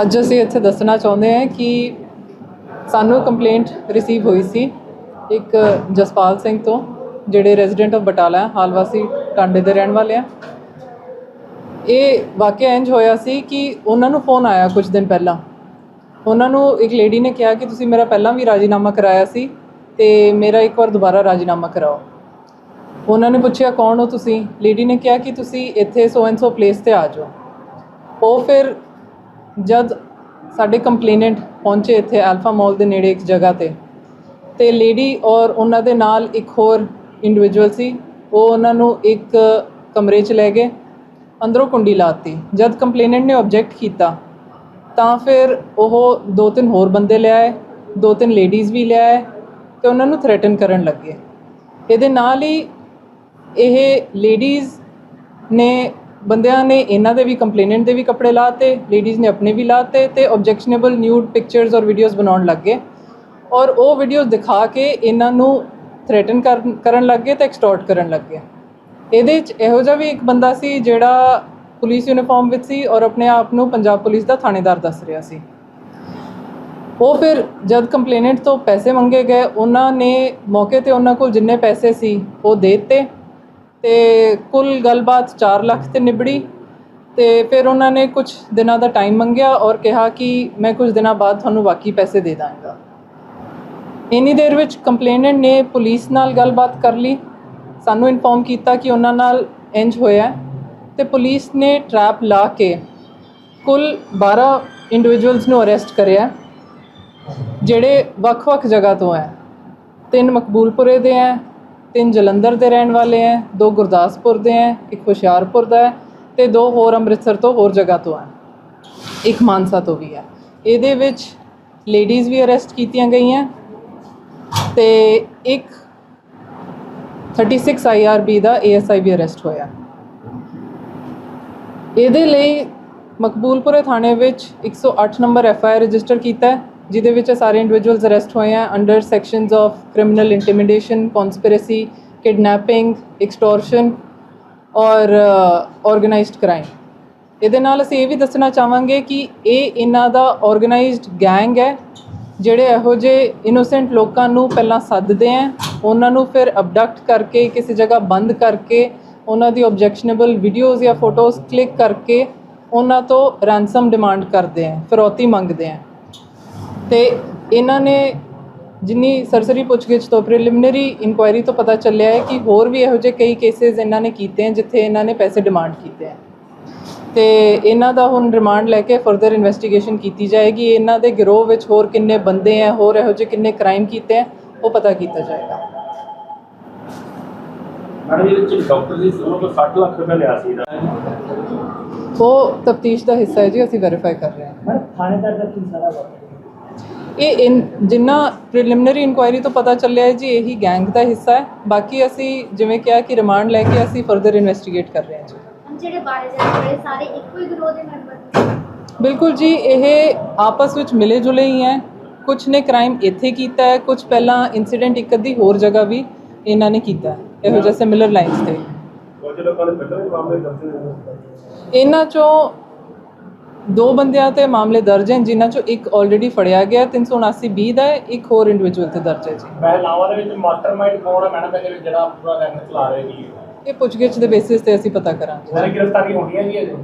ਅੱਜ ਅਸੀਂ ਇੱਥੇ ਦੱਸਣਾ ਚਾਹੁੰਦੇ ਹਾਂ ਕਿ ਸਾਨੂੰ ਕੰਪਲੇਂਟ ਰਿਸੀਵ ਹੋਈ ਸੀ ਇੱਕ ਜਸਪਾਲ ਸਿੰਘ ਤੋਂ, ਜਿਹੜੇ ਰੈਜ਼ੀਡੈਂਟ ਆਫ ਬਟਾਲਾ ਹੈ ਹਾਲ ਵਾਸੀ ਟਾਂਡੇ ਦੇ ਰਹਿਣ ਵਾਲੇ ਆ। ਇਹ ਵਾਕਿਆ ਇੰਜ ਹੋਇਆ ਸੀ ਕਿ ਉਹਨਾਂ ਨੂੰ ਫੋਨ ਆਇਆ ਕੁਝ ਦਿਨ ਪਹਿਲਾਂ। ਉਹਨਾਂ ਨੂੰ ਇੱਕ ਲੇਡੀ ਨੇ ਕਿਹਾ ਕਿ ਤੁਸੀਂ ਮੇਰਾ ਪਹਿਲਾਂ ਵੀ ਰਾਜੀਨਾਮਾ ਕਰਾਇਆ ਸੀ ਤੇ ਮੇਰਾ ਇੱਕ ਵਾਰ ਦੁਬਾਰਾ ਰਾਜੀਨਾਮਾ ਕਰਾਓ। ਉਹਨਾਂ ਨੇ ਪੁੱਛਿਆ, ਕੌਣ ਹੋ ਤੁਸੀਂ? ਲੇਡੀ ਨੇ ਕਿਹਾ ਕਿ ਤੁਸੀਂ ਇੱਥੇ ਸੋ ਐਂਡ ਸੋ ਪਲੇਸ ਤੇ ਆ ਜਾਓ। ਉਹ ਫਿਰ ਜਦ ਸਾਡੇ ਕੰਪਲੇਨੈਂਟ ਪਹੁੰਚੇ ਇੱਥੇ ਅਲਫਾ ਮਾਲ ਦੇ ਨੇੜੇ ਇੱਕ ਜਗ੍ਹਾ ਤੇ ਤੇ ਲੇਡੀ ਔਰ ਉਹਨਾਂ ਦੇ ਨਾਲ ਇੱਕ ਹੋਰ ਇੰਡੀਵਿਜੂਅਲ ਸੀ, ਉਹ ਉਹਨਾਂ ਨੂੰ ਇੱਕ ਕਮਰੇ 'ਚ ਲੈ ਗਏ, ਅੰਦਰੋਂ ਕੁੰਡੀ ਲਾਤੀ। ਜਦ ਕੰਪਲੇਨੈਂਟ ਨੇ ਆਬਜੈਕਟ ਕੀਤਾ, ਤਾਂ ਫਿਰ ਉਹ ਦੋ ਤਿੰਨ ਹੋਰ ਬੰਦੇ ਲਿਆਏ ਦੋ ਤਿੰਨ ਲੇਡੀਜ਼ ਵੀ ਲਿਆਏ ਤੇ ਉਹਨਾਂ ਨੂੰ ਥ੍ਰੈਟਨ ਕਰਨ ਲੱਗੇ। ਇਹਦੇ ਨਾਲ ਹੀ ਇਹ ਲੇਡੀਜ਼ ਨੇ ਬੰਦਿਆਂ ਨੇ ਇਹਨਾਂ ਦੇ ਵੀ ਕੰਪਲੇਨੈਂਟ ਦੇ ਵੀ ਕੱਪੜੇ ਲਾਤੇ ਲੇਡੀਜ਼ ਨੇ ਆਪਣੇ ਵੀ ਲਾਤੇ ਤੇ ਆਬਜੈਕਸ਼ਨੇਬਲ ਨਿਊਡ ਪਿਕਚਰਸ ਔਰ ਵੀਡੀਓਜ਼ ਬਣਾਉਣ ਲੱਗੇ ਔਰ ਉਹ ਵੀਡੀਓਜ਼ ਦਿਖਾ ਕੇ ਇਹਨਾਂ ਨੂੰ ਥ੍ਰੈਟਨ ਕਰਨ ਲੱਗੇ ਤੇ ਐਕਸਟੋਰਟ ਕਰਨ ਲੱਗੇ ਇਹਦੇ ਚ ਇਹੋ ਜਿਹਾ ਵੀ ਇੱਕ ਬੰਦਾ ਸੀ ਜਿਹੜਾ ਪੁਲਿਸ ਯੂਨੀਫਾਰਮ ਵਿੱਚ ਸੀ ਔਰ ਆਪਣੇ ਆਪ ਨੂੰ ਪੰਜਾਬ ਪੁਲਿਸ ਦਾ ਥਾਣੇਦਾਰ ਦੱਸ ਰਿਹਾ ਸੀ। ਉਹ ਫਿਰ ਜਦ ਕੰਪਲੇਨੈਂਟ ਤੋਂ ਪੈਸੇ ਮੰਗੇ ਗਏ, ਉਹਨਾਂ ਨੇ ਮੌਕੇ ਤੇ ਉਹਨਾਂ ਕੋਲ ਜਿੰਨੇ ਪੈਸੇ ਸੀ ਉਹ ਦੇ ਦਿੱਤੇ। ਤੇ ਕੁੱਲ ਗੱਲਬਾਤ 4 ਲੱਖ ਤੇ ਨਿਬੜੀ ਤੇ ਫਿਰ ਉਹਨਾਂ ਨੇ ਕੁਝ ਦਿਨਾਂ ਦਾ ਟਾਈਮ ਮੰਗਿਆ ਔਰ ਕਿਹਾ ਕਿ ਮੈਂ ਕੁਝ ਦਿਨਾਂ ਬਾਅਦ ਤੁਹਾਨੂੰ ਬਾਕੀ ਪੈਸੇ ਦੇ ਦਾਂਗਾ। ਇੰਨੀ ਦੇਰ ਵਿੱਚ ਕੰਪਲੇਨੈਂਟ ਨੇ ਪੁਲਿਸ ਨਾਲ ਗੱਲਬਾਤ ਕਰ ਲਈ। ਸਾਨੂੰ ਇਨਫੋਰਮ ਕੀਤਾ ਕਿ ਉਹਨਾਂ ਨਾਲ ਇੰਜ ਹੋਇਆ ਹੈ ਤੇ ਪੁਲਿਸ ਨੇ ਟਰੈਪ ਲਾ ਕੇ ਕੁੱਲ 12 ਇੰਡੀਵਿਜੂਅਲਸ ਨੂੰ ਅਰੈਸਟ ਕਰਿਆ ਜਿਹੜੇ ਵੱਖ-ਵੱਖ ਜਗ੍ਹਾ ਤੋਂ ਹੈ। ਤਿੰਨ ਮਕਬੂਲਪੁਰੇ ਦੇ ਹੈ ਤਿੰਨ ਜਲੰਧਰ ਦੇ ਰਹਿਣ ਵਾਲੇ ਹੈ, ਦੋ ਗੁਰਦਾਸਪੁਰ ਦੇ ਹੈ, ਇੱਕ ਹੁਸ਼ਿਆਰਪੁਰ ਦਾ ਹੈ ਤੇ ਦੋ ਹੋਰ ਅੰਮ੍ਰਿਤਸਰ ਤੋਂ ਹੋਰ ਜਗ੍ਹਾ ਤੋਂ ਹੈ। ਇੱਕ ਮਾਨਸਾ ਤੋਂ ਵੀ ਹੈ। ਇਹਦੇ ਵਿੱਚ ਲੇਡੀਜ਼ ਵੀ ਅਰੈਸਟ ਕੀਤੀਆਂ ਗਈਆਂ ਤੇ ਇੱਕ 36 ਆਈਆਰਬੀ ਦਾ ਏਐਸਆਈ ਵੀ ਅਰੈਸਟ ਹੋਇਆ। ਇਹਦੇ ਲਈ ਮਕਬੂਲਪੁਰੇ ਥਾਣੇ ਵਿੱਚ 108 ਨੰਬਰ ਐਫਆਈਆਰ ਰਜਿਸਟਰ ਕੀਤਾ ਹੈ। ਜਿਹਦੇ ਵਿੱਚ ਸਾਰੇ ਇੰਡੀਵਿਜੂਅਲਸ ਅਰੈਸਟ ਹੋਏ ਆ under sections of criminal intimidation conspiracy kidnapping extortion ਔਰ ਆਰਗੇਨਾਈਜ਼ਡ ਕ੍ਰਾਈਮ ਇਹਦੇ ਨਾਲ ਅਸੀਂ ਇਹ ਵੀ ਦੱਸਣਾ ਚਾਹਾਂਗੇ ਕਿ ਇਹ ਇਹਨਾਂ ਦਾ ਆਰਗੇਨਾਈਜ਼ਡ ਗੈਂਗ ਹੈ, ਜਿਹੜੇ ਇਹੋ ਜਿਹੇ ਇਨੋਸੈਂਟ ਲੋਕਾਂ ਨੂੰ ਪਹਿਲਾਂ ਸੱਦਦੇ ਆ ਉਹਨਾਂ ਨੂੰ ਫਿਰ ਅਬਡਕਟ ਕਰਕੇ, ਕਿਸੇ ਜਗ੍ਹਾ ਬੰਦ ਕਰਕੇ, ਉਹਨਾਂ ਦੀ ਆਬਜੈਕਸ਼ਨੇਬਲ ਵੀਡੀਓਜ਼ ਜਾਂ ਫੋਟੋਜ਼ ਕਲਿੱਕ ਕਰਕੇ, ਉਹਨਾਂ ਤੋਂ ਰੈਂਸਮ ਡਿਮਾਂਡ ਕਰਦੇ ਆ ਫਿਰੌਤੀ ਮੰਗਦੇ ਆ ਤੇ ਇਹਨਾਂ ਨੇ ਜਿੰਨੀ ਸਰਸਰੀ ਪੁੱਛਗਿੱਛ ਤੋਂ ਪ੍ਰੀਲਿਮਿਨਰੀ ਇਨਕੁਆਇਰੀ ਤੋਂ ਪਤਾ ਚੱਲਿਆ ਹੈ ਕਿ ਹੋਰ ਵੀ ਇਹੋ ਜਿਹੇ ਕਈ ਕੇਸਿਸ ਇਹਨਾਂ ਨੇ ਕੀਤੇ ਹਨ ਜਿੱਥੇ ਇਹਨਾਂ ਨੇ ਪੈਸੇ ਡਿਮਾਂਡ ਕੀਤੇ ਹਨ ਤੇ ਇਹਨਾਂ ਦਾ ਹੁਣ ਰਿਮਾਂਡ ਲੈ ਕੇ ਫਰਦਰ ਇਨਵੈਸਟੀਗੇਸ਼ਨ ਕੀਤੀ ਜਾਏਗੀ। ਇਹਨਾਂ ਦੇ ਗਿਰੋਹ ਵਿੱਚ ਹੋਰ ਕਿੰਨੇ ਬੰਦੇ ਆ ਹੋਰ ਇਹੋ ਜਿਹੇ ਕਿੰਨੇ ਕ੍ਰਾਈਮ ਕੀਤੇ ਆ ਉਹ ਪਤਾ ਕੀਤਾ ਜਾਏਗਾ। ਮੈਡਮ ਇਹ ਚ ਡਾਕਟਰ ਜੀ ਉਹਨਾਂ ਤੋਂ 60 ਲੱਖ ਰੁਪਏ ਲਿਆ ਸੀ ਇਹਦਾ। ਉਹ ਤਫਤੀਸ਼ ਦਾ ਹਿੱਸਾ ਹੈ ਜੀ ਅਸੀਂ ਵੈਰੀਫਾਈ ਕਰ ਰਹੇ ਹਾਂ। ਮੈਡਮ ਥਾਣੇਦਾਰ ਦਾ ਕੀ ਸਾਰਾ ਵਰਕ ਇਹ ਇਨ ਜਿੰਨਾ ਪ੍ਰੀਲਿਮਿਨਰੀ ਇਨਕੁਆਇਰੀ ਤੋਂ ਪਤਾ ਚੱਲਿਆ ਹੈ ਜੀ ਇਹੀ ਗੈਂਗ ਦਾ ਹਿੱਸਾ ਹੈ। ਬਾਕੀ ਅਸੀਂ ਜਿਵੇਂ ਕਿਹਾ ਕਿ ਰਿਮਾਂਡ ਲੈ ਕੇ ਅਸੀਂ ਫਰਦਰ ਇਨਵੈਸਟੀਗੇਟ ਕਰ ਰਹੇ ਹਾਂ ਜੀ। ਹਮ ਜਿਹੜੇ ਬਾਰੇ ਜਾਂਦੇ ਬੜੇ ਸਾਰੇ ਇੱਕੋ ਹੀ ਗਰੋਹ ਦੇ ਮੈਂਬਰ ਨੇ। ਬਿਲਕੁਲ ਜੀ ਇਹ ਆਪਸ ਵਿੱਚ ਮਿਲੇ ਜੁਲੇ ਹੀ ਹੈ। ਕੁਝ ਨੇ ਕ੍ਰਾਈਮ ਇੱਥੇ ਕੀਤਾ ਹੈ ਕੁਝ ਪਹਿਲਾਂ ਇਨਸੀਡੈਂਟ ਇੱਕ ਅੱਧੀ ਹੋਰ ਜਗ੍ਹਾ ਵੀ ਇਹਨਾਂ ਨੇ ਕੀਤਾ ਹੈ। ਇਹੋ ਜਿਹੇ ਸਿਮਿਲਰ ਲਾਈਨਸ ਤੇ। ਇਹਨਾਂ ਚੋਂ ਦੋ ਬੰਦਿਆਂ ਤੇ ਮਾਮਲੇ ਦਰਜ ਹਨ ਜਿਨ੍ਹਾਂ ਚੋਂ ਇੱਕ ਆਲਰੇਡੀ ਫੜਿਆ ਗਿਆ 379 ਬੀ ਦਾ ਹੈ ਇੱਕ ਹੋਰ ਇੰਡੀਵਿਜੂਅਲ ਤੇ ਦਰਜ ਹੈ ਜੀ। ਮਹਿਲਾਵਾਂ ਦੇ ਵਿੱਚ ਮਾਸਟਰਮਾਈਂਡ ਕੌਣ ਹੈ ਮੈਡਮ ਇਹਦੇ ਵਿੱਚ ਜਿਹੜਾ ਪੂਰਾ ਰੰਗ ਚਲਾ ਰਹੇ ਜੀ ਇਹ ਪੁੱਛਗਿੱਛ ਦੇ ਬੇਸਿਸ ਤੇ ਅਸੀਂ ਪਤਾ ਕਰਾਂਗੇ। ਸਾਰੀ ਗ੍ਰਿਫਤਾਰੀ ਹੋਣੀਆਂ ਜੀ ਅਜੇ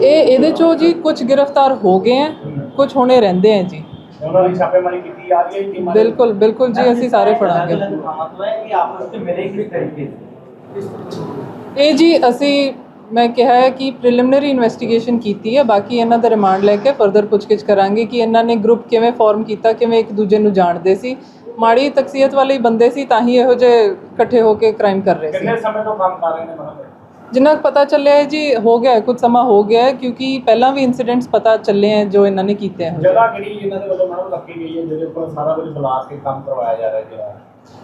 ਇਹ ਇਹਦੇ ਚੋਂ ਜੀ ਕੁਝ ਗ੍ਰਿਫਤਾਰ ਹੋ ਗਏ ਹੈ ਕੁਝ ਹੋਣੇ ਰਹਿੰਦੇ ਹੈ ਜੀ। ਉਹਨਾਂ ਦੀ ਛਾਪੇਮਾਰੀ ਕੀਤੀ ਜਾ ਰਹੀ ਹੈ ਜੀ ਟੀਮਾਂ ਦੀ। ਬਿਲਕੁਲ ਬਿਲਕੁਲ ਜੀ ਅਸੀਂ ਸਾਰੇ ਫੜਾਂਗੇ। ਮਤਲਬ ਹੈ ਕਿ ਆਪਸ ਵਿੱਚ ਮਿਲੇ ਕਿਸ ਤਰੀਕੇ ਸੇ ਇਹ ਜੀ ਅਸੀਂ ਮੈਂ ਕਿਹਾ ਹੈ ਕਿ ਪ੍ਰੀਲਿਮਿਨਰੀ ਇਨਵੈਸਟੀਗੇਸ਼ਨ ਕੀਤੀ ਹੈ ਬਾਕੀ ਇਹਨਾਂ ਦਾ ਰਿਮਾਂਡ ਲੈ ਕੇ ਫਰਦਰ ਪੁੱਛਗਿੱਛ ਕਰਾਂਗੇ ਕਿ ਇਹਨਾਂ ਨੇ ਗਰੁੱਪ ਕਿਵੇਂ ਫਾਰਮ ਕੀਤਾ ਕਿਵੇਂ ਇੱਕ ਦੂਜੇ ਨੂੰ ਜਾਣਦੇ ਸੀ। ਮਾੜੀ ਤਕਸੀਅਤ ਵਾਲੇ ਹੀ ਬੰਦੇ ਸੀ ਤਾਂ ਹੀ ਇਹੋ ਜਿਹੇ ਇਕੱਠੇ ਹੋ ਕੇ ਕ੍ਰਾਈਮ ਕਰ ਰਹੇ ਸੀ। ਕਿੰਨੇ ਸਮੇਂ ਤੋਂ ਕੰਮ ਕਰ ਰਹੇ ਨੇ ਮੈਡਮ ਜਿੰਨਾ ਪਤਾ ਚੱਲਿਆ ਹੈ ਜੀ ਹੋ ਗਿਆ ਹੈ, ਕੁਝ ਸਮਾਂ ਹੋ ਗਿਆ ਹੈ ਕਿਉਂਕਿ ਪਹਿਲਾਂ ਵੀ ਇਨਸੀਡੈਂਟਸ ਪਤਾ ਚੱਲੇ ਹੈ ਜੋ ਇਹਨਾਂ ਨੇ ਕੀਤੇ ਹਨ ਜਗ੍ਹਾ ਕਿਹੜੀ ਇਹਨਾਂ ਦੇ ਵੱਲੋਂ ਮੈਡਮ ਰੱਖੀ ਗਈ ਹੈ ਜਿਹਦੇ ਉੱਪਰ ਸਾਰਾ ਕੁਝ ਬੁਲਾ ਕੇ ਕੰਮ ਕਰਵਾਇਆ ਜਾ ਰਿਹਾ ਜਿਹੜਾ?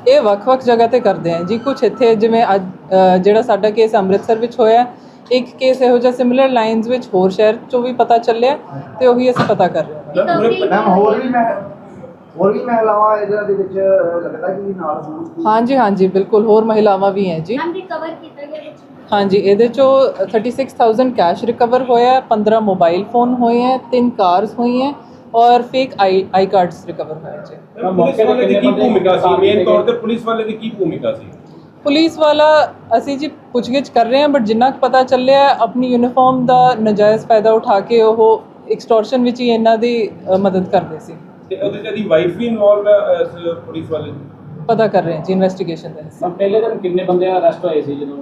ਇਹ ਵੱਖ-ਵੱਖ ਜਗ੍ਹਾ ਤੇ ਕਰਦੇ ਆ ਜੀ ਕੁਝ ਇੱਥੇ ਜਿਵੇਂ ਅੱਜ ਅ, ਜਿਹੜਾ ਸਾਡਾ ਕੇਸ ਅੰਮ੍ਰਿਤਸਰ ਵਿੱਚ ਹੋਇਆ ਹੈ, ਇੱਕ ਕੇਸ ਇਹੋ ਜਿਹਾ ਸਿਮਿਲਰ ਲਾਈਨਸ ਵਿੱਚ ਹੋਰ ਸ਼ਹਿਰ ਚੋਂ ਵੀ ਪਤਾ ਚੱਲਿਆ ਤੇ ਉਹੀ ਅਸੀਂ ਪਤਾ ਕਰ ਰਹੇ ਹਾਂ। ਮੈਮ ਹੋਰ ਵੀ ਮੈਂ ਹੋਰ ਵੀ ਮਹਿਲਾਵਾਂ ਇਹਨਾਂ ਦੇ ਵਿੱਚ ਲੱਗਦਾ ਕਿ ਨਾਲ ਹੋਣ ਹਾਂਜੀ ਹਾਂਜੀ ਬਿਲਕੁਲ ਹੋਰ ਮਹਿਲਾਵਾਂ ਵੀ ਹੈ ਜੀ। ਹਮ ਰਿਕਵਰ ਕੀਤਾ ਗਿਆ ਵਿੱਚ? ਹਾਂਜੀ ਇਹਦੇ ਚੋਂ 36000 ਕੈਸ਼ ਰਿਕਵਰ ਹੋਇਆ ਹੈ 15 ਮੋਬਾਈਲ ਫੋਨ ਹੋਏ ਹੈ ਤਿੰਨ ਕਾਰਸ ਹੋਈ ਹੈ ਔਰ fake I I cards recover ਹੋਏ ਜੀ। ਪੁਲਿਸ ਵਾਲੇ ਦੀ ਕੀ ਭੂਮਿਕਾ ਸੀ? ਮੇਨ ਤੌਰ ਤੇ ਪੁਲਿਸ ਵਾਲੇ ਦੀ ਕੀ ਭੂਮਿਕਾ ਸੀ? ਪੁਲਿਸ ਵਾਲਾ ਅਸੀਂ ਜੀ ਪੁੱਛਗਿੱਛ ਕਰ ਰਹੇ ਹਾਂ ਬਟ ਜਿੰਨਾ ਕੁ ਪਤਾ ਚੱਲਿਆ ਹੈ, ਆਪਣੀ ਯੂਨੀਫਾਰਮ ਦਾ ਨਜਾਇਜ਼ ਫਾਇਦਾ ਉਠਾ ਕੇ ਉਹ ਐਕਸਟੋਰਸ਼ਨ ਵਿੱਚ ਹੀ ਇਹਨਾਂ ਦੀ ਅ, ਮਦਦ ਕਰਦੇ ਸੀ। ਤੇ ਉਹਦੇ ਇਹਦੀ ਵਾਈਫ ਵੀ ਇਨਵੋਲਵ ਹੈ ਇਸ ਪੁਲਿਸ ਵਾਲੇ ਦੀ? ਪਤਾ ਕਰ ਰਹੇ ਹਾਂ ਜੀ ਇਨਵੈਸਟੀਗੇਸ਼ਨ ਦਾ ਹਿੱਸਾ ਮੈਂ ਪਹਿਲੇ ਦਿਨ ਕਿੰਨੇ ਬੰਦੇ ਅਰੈਸਟ ਹੋਏ ਸੀ ਜਦੋਂ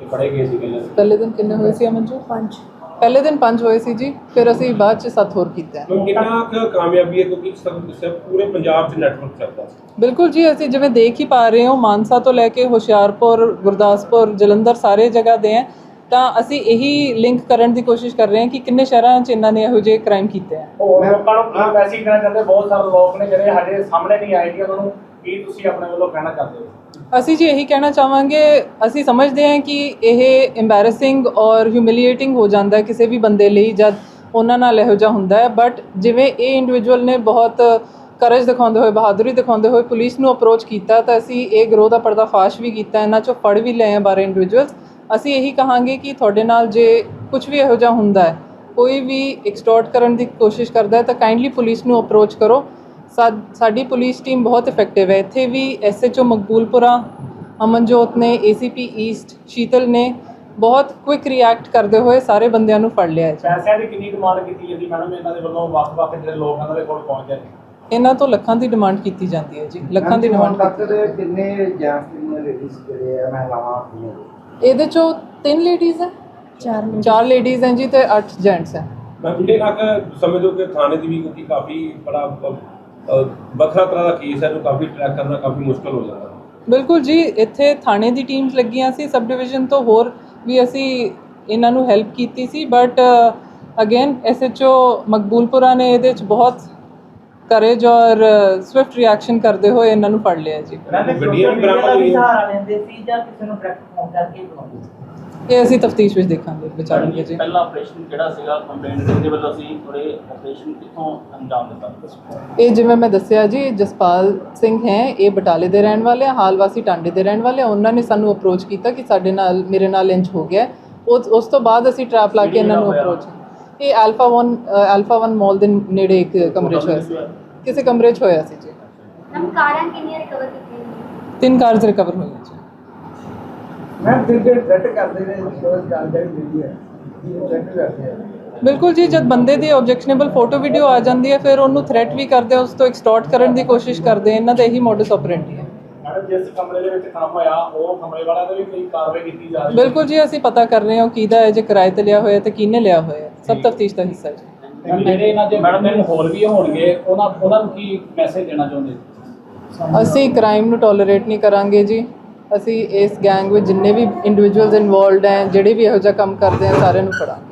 ਇਹ ਫੜੇ ਗਏ ਸੀ ਪਹਿਲੇ ਪਹਿਲੇ ਦਿਨ ਕਿੰਨੇ ਹੋਏ ਸੀ ਅਮਨ ਜੀ ਪੰਜ। ਪਹਿਲੇ ਦਿਨ ਪੰਜ ਹੋਏ ਸੀ ਜੀ ਫਿਰ ਅਸੀਂ ਬਾਅਦ ਚ ਸੱਤ ਹੋਰ ਕੀਤੇ ਹੈ ਕਿੰਨਾ ਕੁ ਕਾਮਯਾਬੀ ਹੈ ਕਿਉਂਕਿ ਸਭ ਸਭ ਪੂਰੇ ਪੰਜਾਬ 'ਚ ਨੈਟਵਰਕ ਚੱਲਦਾ ਸੀ। ਬਿਲਕੁਲ ਜੀ ਅਸੀਂ ਜਿਵੇਂ ਦੇਖ ਹੀ ਪਾ ਰਹੇ ਹਾਂ ਮਾਨਸਾ ਤੋਂ ਲੈ ਕੇ ਹੁਸ਼ਿਆਰਪੁਰ ਗੁਰਦਾਸਪੁਰ ਜਲੰਧਰ ਸਾਰੇ ਜਗ੍ਹਾ ਦੇ ਹੈ ਤਾਂ ਅਸੀਂ ਇਹੀ ਲਿੰਕ ਕਰਨ ਦੀ ਕੋਸ਼ਿਸ਼ ਕਰ ਰਹੇ ਹਾਂ ਕਿ ਕਿੰਨੇ ਸ਼ਹਿਰਾਂ 'ਚ ਇਹਨਾਂ ਨੇ ਇਹੋ ਜਿਹੇ ਕ੍ਰਾਈਮ ਕੀਤੇ ਹੈ ਹੋਰ ਲੋਕਾਂ ਨੂੰ ਕੀ ਮੈਸੇਜ ਦੇਣਾ ਚਾਹੁੰਦੇ ਬਹੁਤ ਸਾਰੇ ਲੋਕ ਨੇ ਜਿਹੜੇ ਸਾਡੇ ਸਾਹਮਣੇ ਨਹੀਂ ਆਏ ਕਿ ਉਹਨਾਂ ਨੂੰ ਕੀ ਤੁਸੀਂ ਆਪਣੇ ਵੱਲੋਂ ਕਹਿਣਾ ਚਾਹੁੰਦੇ ਹੋ? ਅਸੀਂ ਜੀ ਇਹੀ ਕਹਿਣਾ ਚਾਹਾਂਗੇ, ਅਸੀਂ ਸਮਝਦੇ ਹਾਂ ਕਿ ਇਹ ਐਮਬੈਰਸਿੰਗ ਔਰ ਹਿਊਮਿਲੀਏਟਿੰਗ ਹੋ ਜਾਂਦਾ ਹੈ ਕਿਸੇ ਵੀ ਬੰਦੇ ਲਈ ਜਦ ਉਹਨਾਂ ਨਾਲ ਇਹੋ ਜਿਹਾ ਹੁੰਦਾ ਹੈ। ਬਟ ਜਿਵੇਂ ਇਹ ਇੰਡੀਵਿਜੂਅਲ ਨੇ ਬਹੁਤ ਕਰਜ ਦਿਖਾਉਂਦੇ ਹੋਏ, ਬਹਾਦਰੀ ਦਿਖਾਉਂਦੇ ਹੋਏ ਪੁਲਿਸ ਨੂੰ ਅਪਰੋਚ ਕੀਤਾ, ਤਾਂ ਅਸੀਂ ਇਹ ਗਰੋਹ ਦਾ ਪਰਦਾਫਾਸ਼ ਵੀ ਕੀਤਾ, ਇਹਨਾਂ ਚੋਂ ਫੜ ਵੀ ਲਏ ਆ ਬਾਰੇ ਇੰਡੀਵਿਜੂਅਲਸ ਅਸੀਂ ਇਹੀ ਕਹਾਂਗੇ ਕਿ ਤੁਹਾਡੇ ਨਾਲ ਜੇ ਕੁਝ ਵੀ ਇਹੋ ਜਿਹਾ ਹੁੰਦਾ ਹੈ, ਕੋਈ ਵੀ ਐਕਸਟੋਰਟ ਕਰਨ ਦੀ ਕੋਸ਼ਿਸ਼ ਕਰਦਾ ਹੈ, ਤਾਂ ਕਾਈਂਡਲੀ ਪੁਲਿਸ ਨੂੰ ਅਪਰੋਚ ਕਰੋ। ਸਾਡੀ ਪੁਲਿਸ ਟੀਮ ਬਹੁਤ ਇਫੈਕਟਿਵ ਹੈ। ਇੱਥੇ ਵੀ ਐਸਐਚਓ ਮਕਬੂਲਪੁਰਾ ਅਮਨਜੋਤ ਨੇ ਏਸੀਪੀ ਈਸਟ ਸ਼ੀਤਲ ਨੇ ਬਹੁਤ ਕੁਇਕ ਰਿਐਕਟ ਕਰਦੇ ਹੋਏ ਸਾਰੇ ਬੰਦਿਆਂ ਨੂੰ ਫੜ ਲਿਆ ਹੈ। ਜੀ। ਪੈਸਿਆਂ ਦੀ ਕਿੰਨੀ ਡਿਮਾਂਡ ਕੀਤੀ ਜਾਂਦੀ ਮੈਡਮ ਇਹਨਾਂ ਦੇ ਵੱਲੋਂ ਵੱਖ-ਵੱਖ ਜਿਹੜੇ ਲੋਕ ਇਹਨਾਂ ਦੇ ਕੋਲ ਪਹੁੰਚਦੇ ਨੇ। ਇਹਨਾਂ ਤੋਂ ਲੱਖਾਂ ਦੀ ਡਿਮਾਂਡ ਕੀਤੀ ਜਾਂਦੀ ਹੈ ਜੀ। ਲੱਖਾਂ ਦੀ ਡਿਮਾਂਡ ਤੱਕ ਦੇ ਕਿੰਨੇ ਜੈਂਟਸ ਕਿੰਨੇ ਲੇਡੀਜ਼ ਜਿਹੜੇ ਆ ਮਹਿਲਾਵਾਂ? ਇਹਦੇ ਚੋਂ ਤਿੰਨ ਲੇਡੀਜ਼ ਹੈ? ਚਾਰ ਚਾਰ ਲੇਡੀਜ਼ ਹੈ ਜੀ ਤੇ ਅੱਠ ਜੈਂਟਸ ਹੈ। ਮੈਂ ਕਿੰਨਾ ਕੁ ਸਮਝੋ ਕਿ ਥਾਣੇ ਦੀ ਵੀ ਕਿਉਂਕਿ ਕਾਫੀ ਬੜਾ ਵੱਖਰਾ ਤਰ੍ਹਾਂ ਦਾ ਕੇਸ ਹੈ ਇਹਨੂੰ ਕਾਫੀ ਟਰੈਕ ਕਰਨਾ ਕਾਫੀ ਮੁਸ਼ਕਲ ਹੋ ਜਾਂਦਾ। ਬਿਲਕੁਲ ਜੀ ਇੱਥੇ ਥਾਣੇ ਦੀ ਟੀਮਸ ਲੱਗੀਆਂ ਸੀ ਸਬ ਡਿਵੀਜ਼ਨ ਤੋਂ ਹੋਰ ਵੀ ਅਸੀਂ ਇਹਨਾਂ ਨੂੰ ਹੈਲਪ ਕੀਤੀ ਸੀ ਬਟ ਅਗੇਨ ਐਸਐਚਓ ਮਕਬੂਲਪੁਰਾ ਨੇ ਇਹਦੇ ਵਿੱਚ ਬਹੁਤ ਕਰੇਜ ਔਰ ਸਵਿਫਟ ਰਿਐਕਸ਼ਨ ਕਰਦੇ ਹੋਏ ਇਹਨਾਂ ਨੂੰ ਫੜ ਲਿਆ ਜੀ। ਗੱਡੀਆਂ ਬਰਾਮਦ ਹੋਈਆਂ। ਸਹਾਰਾ ਲੈਂਦੇ ਸੀ ਜਾਂ ਕਿਸੇ ਨੂੰ ਡਾਇਰੈਕਟ ਫੋਨ ਕਰਕੇ ਬੁਲਾਉਂਦੇ ਸੀ। ਇਹ ਅਸੀਂ ਤਫਤੀਸ਼ ਵਿੱਚ ਦੇਖਾਂਗੇ ਵਿਚਾਰਾਂਗੇ ਜੀ। ਪਹਿਲਾ ਆਪਰੇਸ਼ਨ ਕਿਹੜਾ ਸੀਗਾ? ਕੰਪਲੇਂਟ ਦੇ ਵੱਲੋਂ ਅਸੀਂ ਥੋੜੇ ਆਪਰੇਸ਼ਨ ਕਿੱਥੋਂ ਅੰਜਾਮ ਦਿੱਤਾ? ਇਹ ਜਿਵੇਂ ਮੈਂ ਦੱਸਿਆ ਜੀ ਜਸਪਾਲ ਸਿੰਘ ਹੈ ਇਹ ਬਟਾਲੇ ਦੇ ਰਹਿਣ ਵਾਲੇ ਆ ਹਾਲ ਵਾਸੀ ਟਾਂਡੇ ਦੇ ਰਹਿਣ ਵਾਲੇ ਆ। ਉਹਨਾਂ ਨੇ ਸਾਨੂੰ ਅਪਰੋਚ ਕੀਤਾ ਕਿ ਸਾਡੇ ਨਾਲ ਮੇਰੇ ਨਾਲ ਇੰਜ ਹੋ ਗਿਆ। ਉਸ ਉਸ ਤੋਂ ਬਾਅਦ ਅਸੀਂ ਟਰੈਪ ਲਾ ਕੇ ਇਹਨਾਂ ਨੂੰ ਅਪਰੋਚ ਇਹ ਆਲਫਾ 1 ਆਲਫਾ 1 ਮਾਲ ਦੇ ਨੇੜੇ ਇੱਕ ਕਮਰੇ 'ਚ ਹੋਇਆ ਸੀ। ਕਿਸੇ ਕਮਰੇ 'ਚ ਹੋਇਆ ਸੀ ਜੀ। ਨਮ ਕਾਰਾਂ ਕਿੰਨੀਆਂ ਰਿਕਵਰ ਕੀਤੀਆਂ ਤਿੰਨ ਕਾਰਸ ਰਿਕਵਰ ਹੋਈਆਂ ਜੀ ਮੈਂ ਫਿਰ ਜਿਹੜੇ ਥ੍ਰੈਟ ਕਰਦੇ ਨੇ ਉਹ ਜਾਣਕਾਰੀ ਮਿਲੀ ਹੈ ਥ੍ਰੈਟ ਕਰਦੇ ਆ? ਬਿਲਕੁਲ ਜੀ ਜਦ ਬੰਦੇ ਦੀ ਆਬਜੈਕਸ਼ਨੇਬਲ ਫੋਟੋ ਵੀਡੀਓ ਆ ਜਾਂਦੀ ਹੈ ਫਿਰ ਉਹਨੂੰ ਥ੍ਰੈਟ ਵੀ ਕਰਦੇ ਆ ਉਸ ਤੋਂ ਐਕਸਟੋਰਟ ਕਰਨ ਦੀ ਕੋਸ਼ਿਸ਼ ਕਰਦੇ ਇਹਨਾਂ ਦਾ ਇਹੀ ਮੋਡਸ ਆਪਰੈਂਡੀ ਹੈ। ਮੈਡਮ ਜਿਸ ਕਮਰੇ ਦੇ ਵਿੱਚ ਕੰਮ ਹੋਇਆ ਉਹ ਕਮਰੇ ਵਾਲਿਆਂ ਤੇ ਵੀ ਕੋਈ ਕਾਰਵਾਈ ਕੀਤੀ ਜਾ ਰਹੀ ਹੈ? ਬਿਲਕੁਲ ਜੀ ਅਸੀਂ ਪਤਾ ਕਰ ਰਹੇ ਹਾਂ ਕਿਹਦਾ ਹੈ ਜੇ ਕਿਰਾਏ ਤੇ ਲਿਆ ਹੋਇਆ ਤੇ ਕਿਹਨੇ ਲਿਆ ਹੋਇਆ ਸਭ ਤਫਤੀਸ਼ ਦਾ ਹਿੱਸਾ ਹੈ ਜੀ। ਜਿਹੜੇ ਇਹਨਾਂ ਦੇ ਮੈਡਮ ਨੇ ਹੋਰ ਵੀ ਹੋਣਗੇ ਉਹਨਾਂ ਉਹਨਾਂ ਨੂੰ ਕੀ ਮੈਸੇਜ ਦੇਣਾ ਚਾਹੁੰਦੇ? ਅਸੀਂ ਕ੍ਰਾਈਮ ਨੂੰ ਟੋਲਰੇਟ ਨਹੀਂ ਕਰਾਂਗੇ ਜੀ। ਅਸੀਂ ਇਸ ਗੈਂਗ ਵਿੱਚ ਜਿੰਨੇ ਵੀ ਇੰਡੀਵਿਜੂਅਲਸ ਇਨਵੋਲਵਡ ਹੈ, ਜਿਹੜੇ ਵੀ ਇਹੋ ਜਿਹਾ ਕੰਮ ਕਰਦੇ ਆ, ਸਾਰਿਆਂ ਨੂੰ ਫੜਾਂਗੇ।